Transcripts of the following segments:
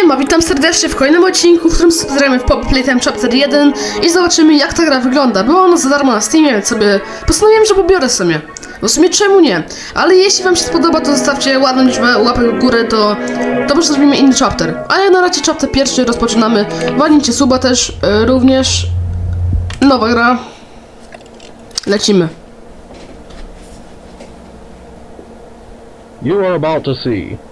Siema, witam serdecznie w kolejnym odcinku, w którym zagramy w Pop Playtime Chapter 1 i zobaczymy jak ta gra wygląda. Była ona za darmo na Steamie, więc sobie postanowiłem, że pobiorę sobie. W sumie czemu nie? Ale jeśli wam się spodoba, to zostawcie ładną liczbę łapek w górę, to, to zrobimy inny chapter. A ja na razie chapter pierwszy rozpoczynamy. Walnijcie suba też, e, również nowa gra. Lecimy. You are about to see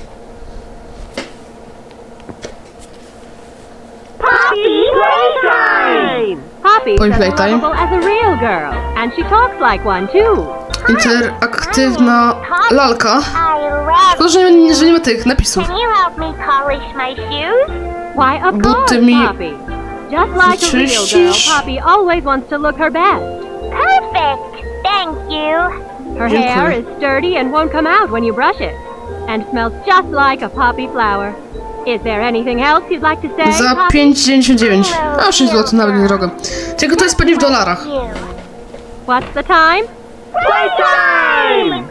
Pamiętaj. Interaktywna lalka. Tylko, że nie, że nie ma tych napisów. Buty mi... Wyczyścisz? Perfect! Thank you! Her hair is sturdy and won't come out when you brush it, and smells just like a poppy flower. Is there anything else you'd like to say, Za Poppy? 5,99. A 6 zł nawet niedrogo. Tylko to jest pewnie w dolarach. What's the time? Playtime!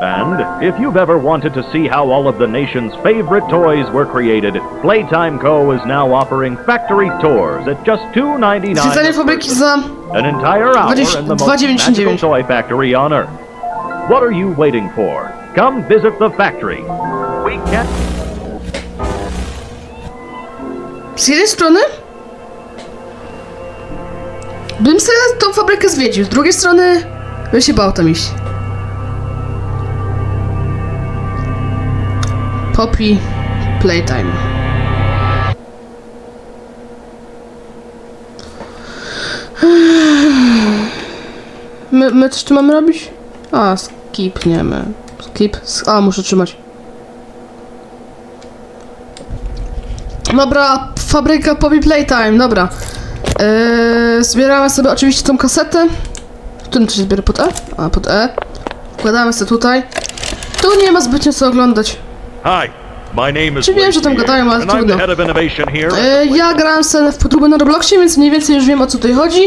And if you've ever wanted to see how all of the nation's favorite toys were created, Playtime Co. is now offering factory tours at just $2.99. Zwiedzanie a fabryki person. za... An entire hour 20 in the most 2,99. magical toy factory on Earth. What are you waiting for? Come visit the factory. We can't. Z jednej strony... Bym sobie tą fabrykę zwiedził, z drugiej strony... Bym się bał tam iść. Poppy Playtime. My, my coś tu mamy robić? A, skipniemy. Skip. A, muszę trzymać. Dobra, fabryka Poppy Playtime, dobra. Eee, zbieramy sobie oczywiście tą kasetę. W którym to się zbiera? Pod E? A, pod E. Wkładamy sobie tutaj. Tu nie ma zbytnio co oglądać. Hi, my name is. Czy wiem, że tam gadają, ale trudno. E, ja grałem sobie w podróbę na Robloxie, więc mniej więcej już wiem o co tutaj chodzi.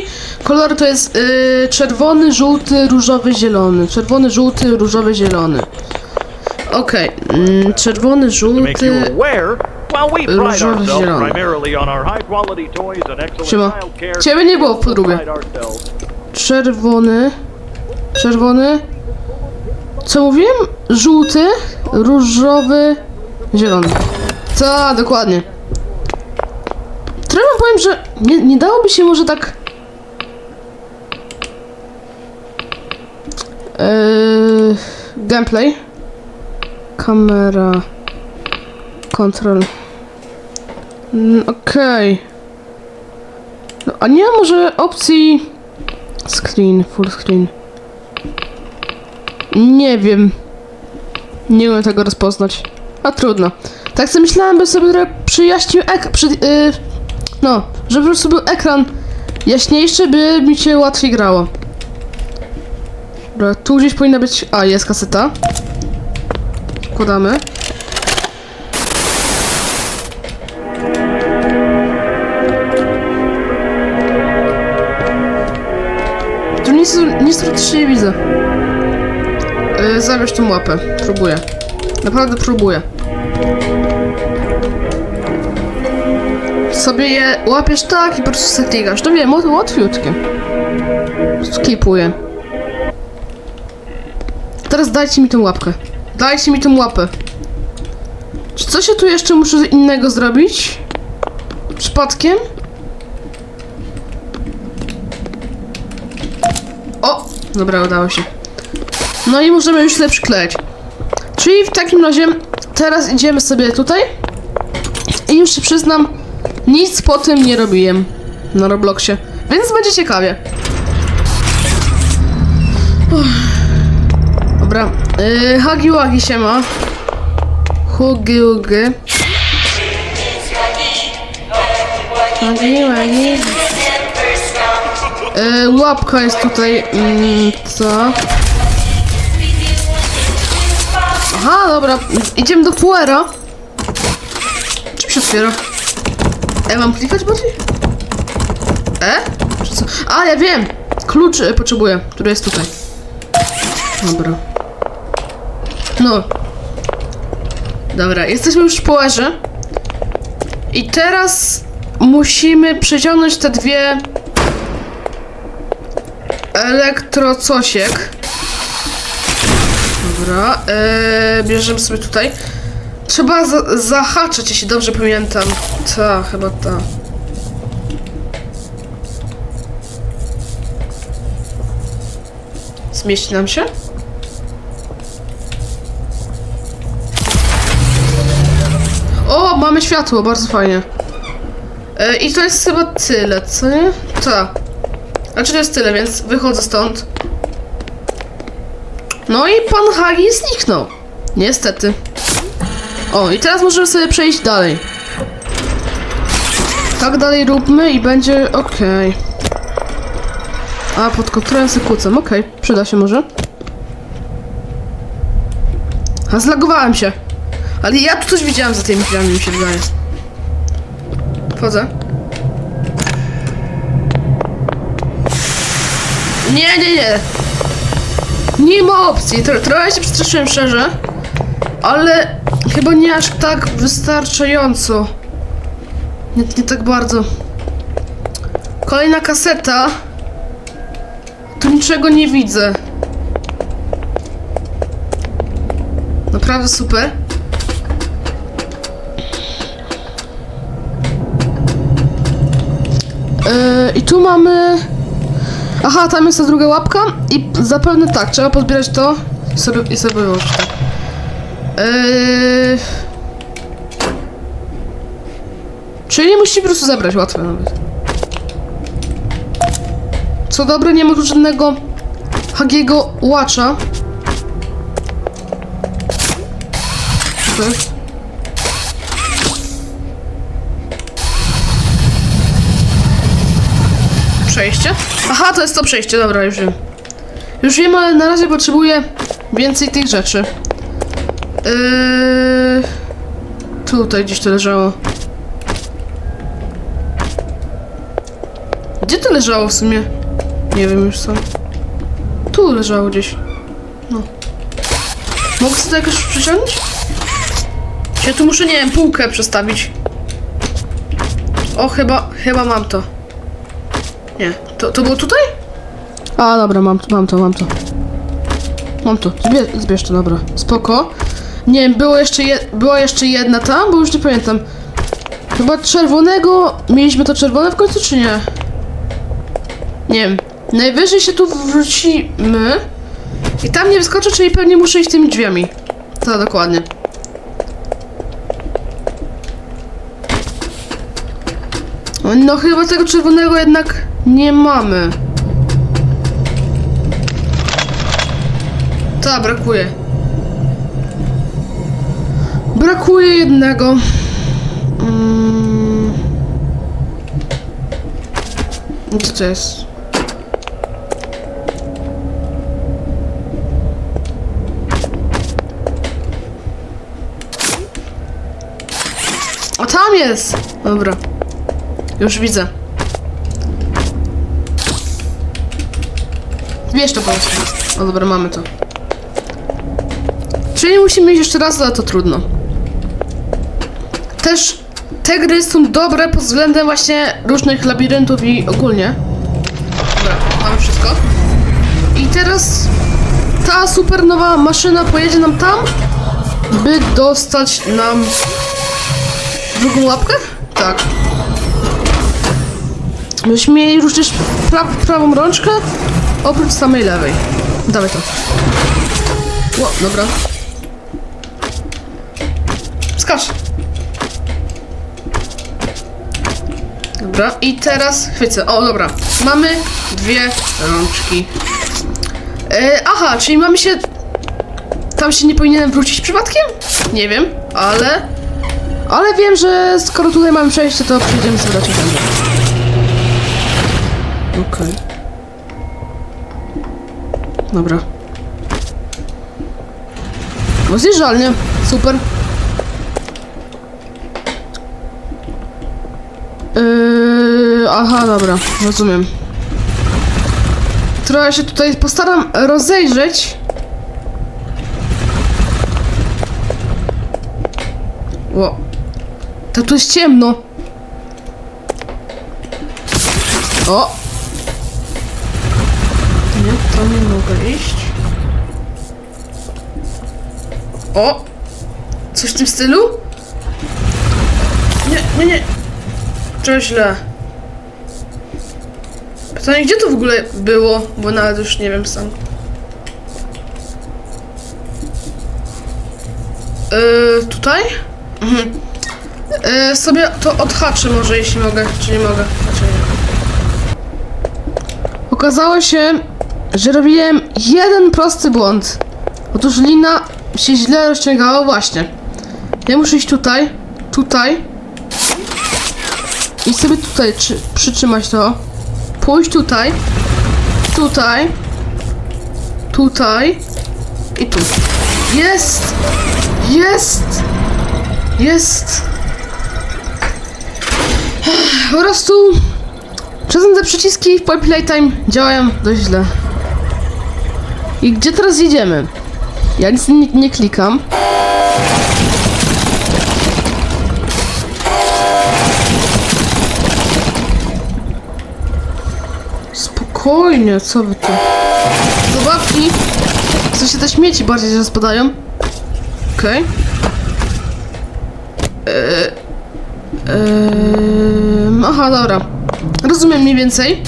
Kolory to jest e, czerwony, żółty, różowy, zielony. Czerwony, żółty, różowy, zielony. Okej, mm, czerwony, żółty. Różowy, zielony. Siema. Ciebie nie było w podróbie. Czerwony. Czerwony. Co mówiłem? Żółty, różowy, zielony. Co, dokładnie. Trochę powiem, że nie, nie dałoby się może tak... Yy, gameplay. Kamera. Control. Mm, Okej. No, a nie ma może opcji... Screen, full screen. Nie wiem. Nie umiem tego rozpoznać. A trudno. Tak sobie myślałem, by sobie trochę przyjaśnił ekran. Przy, yy, no, żeby po prostu był ekran jaśniejszy, by mi się łatwiej grało. Dobra, tu gdzieś powinna być. A, jest kaseta. Wkładamy. Nic, nic praktycznie nie widzę. Yy, zabierz tą łapę. Próbuję. Naprawdę próbuję. Sobie je łapiesz tak i po prostu sobie klikasz. To wiem, łat- łatwiutkie. Skipuję. Teraz dajcie mi tą łapkę. Dajcie mi tą łapę. Czy coś ja tu jeszcze muszę innego zrobić? Przypadkiem? O! Dobra, udało się. No i możemy już sobie przyklejać. Czyli w takim razie teraz idziemy sobie tutaj. I już się przyznam, nic po tym nie robiłem na Robloxie. Więc będzie ciekawie. Uff. Dobra. Yy, hagi wagi się ma. Hugi hugi. Hagi wagi. E, łapka jest tutaj. Mm, co? Aha, dobra. Idziemy do Puera. Czym się otwiera? E, mam klikać bardziej? E? Czy co? A, ja wiem! Klucz e, potrzebuję, który jest tutaj. Dobra. No. Dobra, jesteśmy już w Puerze. I teraz musimy przeciągnąć te dwie elektrocosiek. Dobra, e, bierzemy sobie tutaj. Trzeba za zahaczyć, jeśli dobrze pamiętam. Ta, chyba ta. Zmieści nam się? O, mamy światło, bardzo fajnie. E, I to jest chyba tyle, co nie? Tak. Znaczy to jest tyle, więc wychodzę stąd. No i pan Hagi zniknął. Niestety. O, i teraz możemy sobie przejść dalej. Tak dalej róbmy i będzie okej. A, pod kontrolą sekуcem, okej. Przyda się może. A, zlagowałem się. Ale ja tu coś widziałam za tymi drzwiami, mi się wydaje. Wchodzę. Nie, nie, nie. Nie ma opcji. Tro trochę się przestraszyłem szczerze. Ale chyba nie aż tak wystarczająco. Nie, nie tak bardzo. Kolejna kaseta. Tu niczego nie widzę. Naprawdę super. Yy, I tu mamy... Aha, tam jest ta druga łapka i zapewne tak, trzeba pozbierać to i sobie, i sobie wyłożyć, tak. Yy... Czyli musi po prostu zebrać, łatwe nawet. Co dobre, nie ma tu żadnego Hagiego Watcha. Co to jest? Przejście? Aha, to jest to przejście, dobra, już wiem. Już wiem, ale na razie potrzebuję więcej tych rzeczy. Yy... Tutaj gdzieś to leżało. Gdzie to leżało w sumie? Nie wiem już co. Tu leżało gdzieś. No. Mogę sobie to jakoś przyciągnąć? Ja tu muszę, nie wiem, półkę przestawić. O, chyba, chyba mam to. Nie, to, to było tutaj? A, dobra, mam, mam to, mam to. Mam to, Zbie, zbierz to, dobra. Spoko. Nie wiem, było jeszcze, je, była jeszcze jedna tam, bo już nie pamiętam. Chyba czerwonego... Mieliśmy to czerwone w końcu, czy nie? Nie wiem. Najwyżej się tu wrócimy. I tam nie wyskoczę, czyli pewnie muszę iść tymi drzwiami. To dokładnie. No chyba tego czerwonego jednak nie mamy. Ta, brakuje. Brakuje jednego. Mm. Gdzie to jest? O, tam jest! Dobra. Już widzę. Wiesz to po prostu. O dobra, mamy to. Czyli musimy iść jeszcze raz, ale to trudno. Też te gry są dobre pod względem właśnie różnych labiryntów i ogólnie. Dobra, mamy wszystko. I teraz ta super nowa maszyna pojedzie nam tam, by dostać nam drugą łapkę? Tak. Myśmy mieli również pra prawą rączkę, oprócz samej lewej. Dawaj to. Ło, dobra. Skacz. Dobra, i teraz chwycę. O, dobra. Mamy dwie rączki. E, aha, czyli mamy się... Tam się nie powinienem wrócić przypadkiem? Nie wiem, ale... Ale wiem, że skoro tutaj mamy przejście, to przejdziemy sobie raczej tam. Okej. Dobra. No zjeżdżalnie. Super. Yy, aha, dobra, rozumiem. Trochę się tutaj postaram rozejrzeć. Ło. To tu jest ciemno. O! Nie, mogę iść. O! Coś w tym stylu? Nie, nie, nie. Trochę źle. Pytanie, gdzie to w ogóle było? Bo nawet już nie wiem sam. Yy, tutaj? Mhm. Yy, sobie to odhaczę może, jeśli mogę, czy nie mogę. Nie. Okazało się, że robiłem jeden prosty błąd. Otóż lina się źle rozciągała właśnie. Ja muszę iść tutaj, tutaj i sobie tutaj czy, przytrzymać to. Pójść tutaj, tutaj, tutaj i tu. Jest! Jest! Jest! Po prostu czasem te przyciski w Playtime działają dość źle. I gdzie teraz jedziemy? Ja nic nie, nie klikam. Spokojnie, co wy tu? Zabawki! Co się te śmieci bardziej rozpadają? Okej. Eee, eee, aha, dobra. Rozumiem mniej więcej.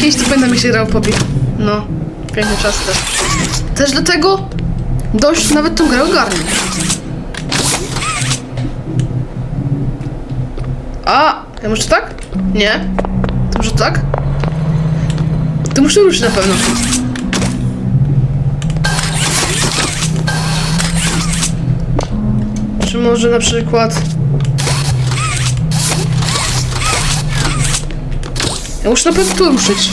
Kiedyś to pamiętam, jak się grał Poppy. No, piękny czas też. Też dlatego dość nawet tą grę ogarnię. A, ja muszę tak? Nie. To może tak? To muszę ruszyć na pewno. Czy może na przykład... Ja muszę na pewno tu ruszyć.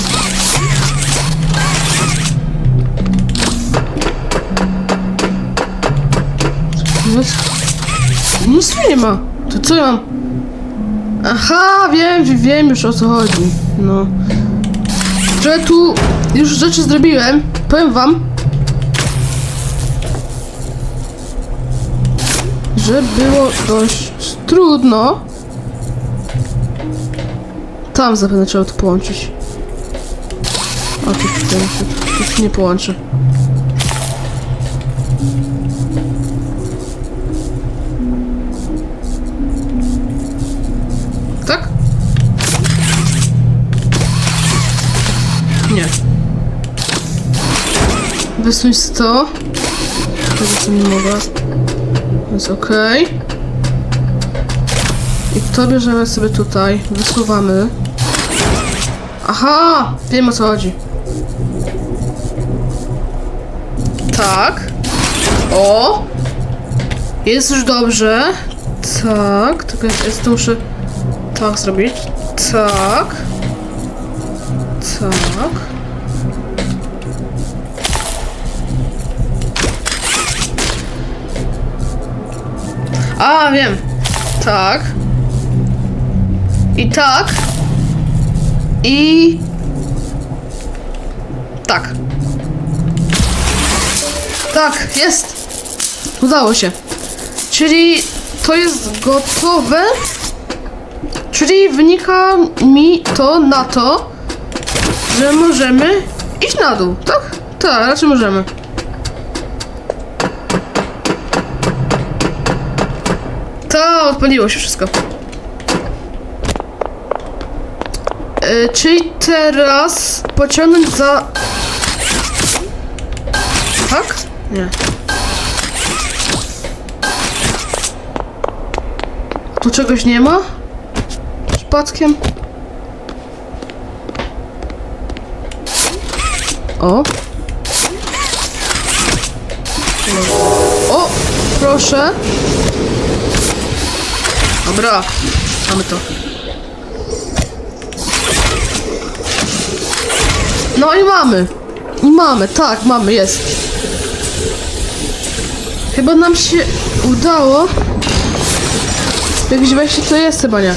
Nic, nic tu nie ma. To co ja mam? Aha, wiem, wiem, już o co chodzi. No. Że tu już rzeczy zrobiłem. Powiem wam. Że było dość trudno. Tam zapewne trzeba to połączyć. O, tu, tu, tu, tu się nie połączy. Wysuń 100. Tego co nie mogę. Jest ok. I to bierzemy sobie tutaj. Wysuwamy. Aha! Wiem o co chodzi. Tak. O! Jest już dobrze. Tak. Tylko jest to muszę tak zrobić. Tak. Tak. A, wiem. Tak. I tak. I... Tak. Tak, jest. Udało się. Czyli to jest gotowe. Czyli wynika mi to na to, że możemy iść na dół, tak? Tak, raczej możemy. To odpaliło się wszystko. E, czyli teraz pociągnąć za... Tak? Nie. Tu czegoś nie ma? Przypadkiem? O. O, proszę. Dobra, mamy to. No i mamy. I mamy, tak, mamy, jest. Chyba nam się udało. Jakieś wejście to jest chyba nie.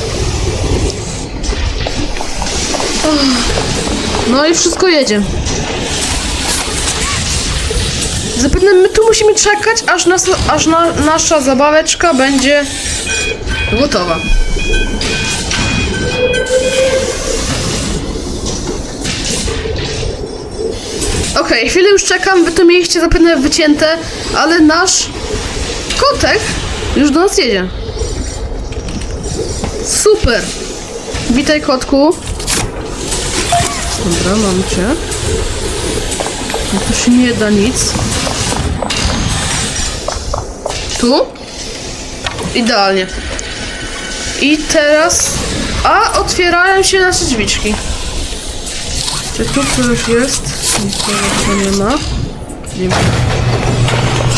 No i wszystko jedzie. Zapewne my tu musimy czekać, aż, nas, aż na, nasza zabaweczka będzie gotowa. Okej, chwilę już czekam, wy to mieliście zapewne wycięte, ale nasz kotek już do nas jedzie. Super! Witaj kotku. Dobra, mam cię. No to się nie da nic. Tu? Idealnie. I teraz... A, otwierają się nasze drzwiczki. Czy tu coś jest? Nie ma. Nie ma.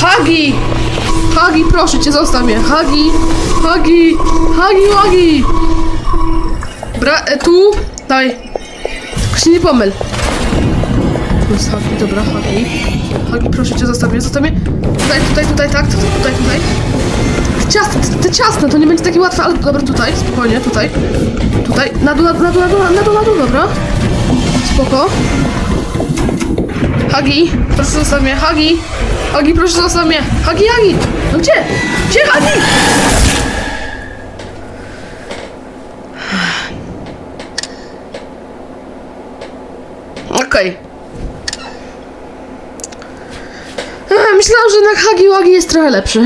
Hagi! Hagi, proszę cię, zostaw mnie. Hagi! Hagi! Hagi, Hagi! Bra... E, tu? Daj. Tylko się nie pomyl. Jest Hagi, dobra, Hagi. Hagi, proszę cię, zostaw mnie, zostaw mnie. Tutaj, tutaj, tutaj, tak, tutaj, tutaj, tutaj. Ciasne, te, ciasne, to nie będzie takie łatwe, ale dobra, tutaj, spokojnie, tutaj. Tutaj, na dół, na dół, na dół, na dół, na dół, na dół, dobra. Spoko. Hagi, proszę zostaw mnie, Hagi. Hagi, proszę zostaw mnie. Hagi, Hagi. No gdzie? Gdzie Hagi? Okej. Okay. Myślałam, że jednak Hagi Wagi jest trochę lepszy.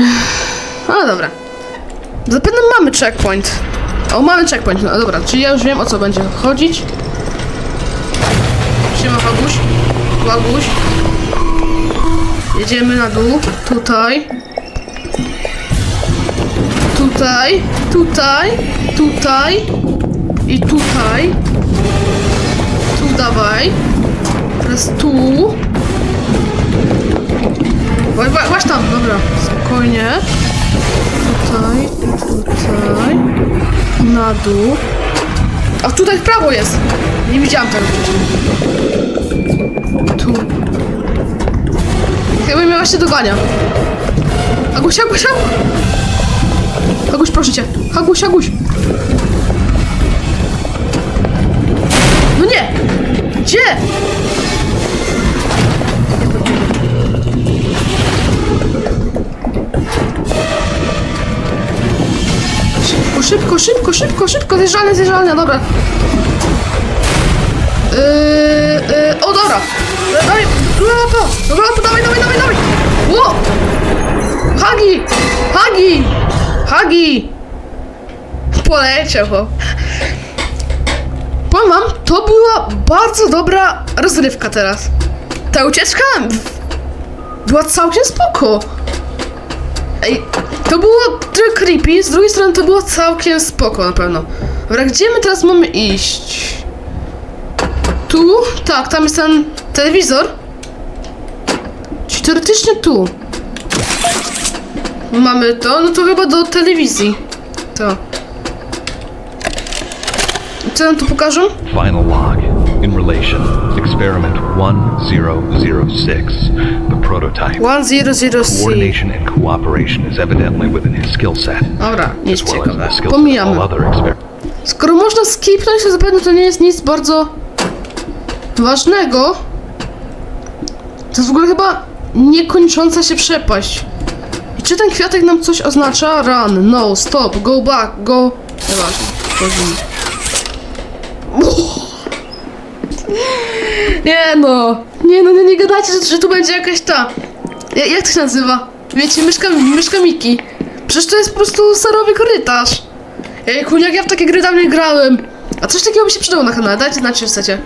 Ale dobra. Zapewne mamy checkpoint. O, mamy checkpoint. No dobra, czyli ja już wiem o co będzie chodzić. Siema Haguś. Łaguś. Jedziemy na dół. Tutaj. Tutaj. Tutaj. Tutaj. I tutaj. Tu dawaj. Teraz tu. Wła- wła- Właśnie tam, dobra. Spokojnie. Tutaj, tutaj. Na dół. A tutaj w prawo jest. Nie widziałam tego wcześniej. Tu. Chyba mnie właśnie dogania. Aguś, Aguś, Aguś! Aguś, proszę cię. Aguś, Aguś! No nie! Gdzie? Szybko, szybko, szybko, szybko, zjeżdżalnia, zjeżdżalnia, dobra. Yy, yy, o dobra. Dawaj, lapa, lapa, dawaj, dawaj, dawaj, dawaj. Ło! Hagi! Hagi! Hagi! Poleciał, ho. Powiem wam, to była bardzo dobra rozrywka teraz. Ta ucieczka była całkiem spoko. Ej, to było trochę creepy, z drugiej strony to było całkiem spoko na pewno. Dobra, gdzie my teraz mamy iść? Tu? Tak, tam jest ten telewizor. Czyli teoretycznie tu. Mamy to, no to chyba do telewizji. To. Co nam tu pokażą? Final log. In relation, experiment 1006. The prototype. 100C. Coordination and cooperation is evidently within his skill set, Dobra, nic as well as ciekawe. the skill set of Pomijamy. all other experiments. Skoro można skipnąć, to zapewne to nie jest nic bardzo ważnego. To jest w ogóle chyba niekończąca się przepaść. I czy ten kwiatek nam coś oznacza? Run, no, stop, go back, go... Nieważne, wchodzimy. Uff. Nie no, nie no, nie, nie gadajcie, że, że tu będzie jakaś ta... Ja- Jak to się nazywa? Wiecie, myszka, myszka Miki. Przecież to jest po prostu serowy korytarz. Ejku, jak ja w takie gry dawno nie grałem. A coś takiego by się przydało na kanale, dajcie znać, czy chcecie.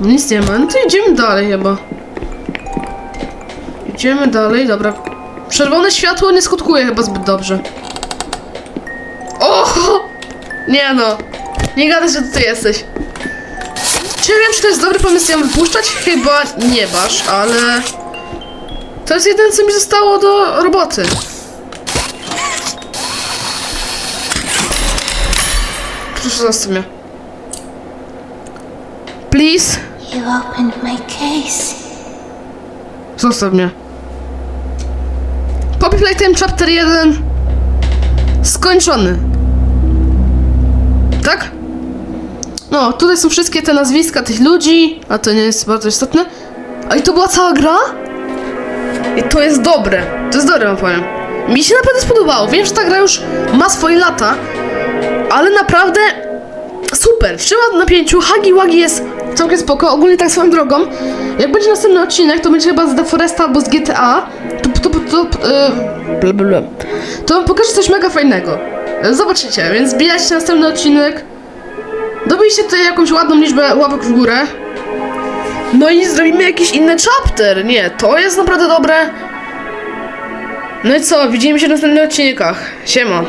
No Nic nie ma, no to idziemy dalej chyba. Idziemy dalej, dobra. Czerwone światło nie skutkuje chyba zbyt dobrze. Nie no. Nie gadaj, że ty jesteś. Czy ja wiem, czy to jest dobry pomysł ją wypuszczać? Chyba nie masz, ale... To jest jedyne, co mi zostało do roboty. Proszę zostaw mnie. please. You opened my case. Zostaw mnie. Poppy Playtime Chapter 1 skończony. Tak? No, tutaj są wszystkie te nazwiska tych ludzi, a to nie jest bardzo istotne. A i to była cała gra? I to jest dobre. To jest dobre, wam powiem. Mi się naprawdę spodobało. Wiem, że ta gra już ma swoje lata, ale naprawdę super. Trzyma w napięciu. Hagi Wagi jest całkiem spoko. Ogólnie tak swoją drogą. Jak będzie następny odcinek, to będzie chyba z The Foresta albo z GTA. To, to, to, to, yy, bla, bla, bla. to pokażę coś mega fajnego. E, Zobaczycie, więc bijajcie następny odcinek. Dobijcie tutaj jakąś ładną liczbę łapek w górę. No i zrobimy jakiś inny chapter. Nie, to jest naprawdę dobre. No i co, widzimy się w następnych odcinkach. Siema.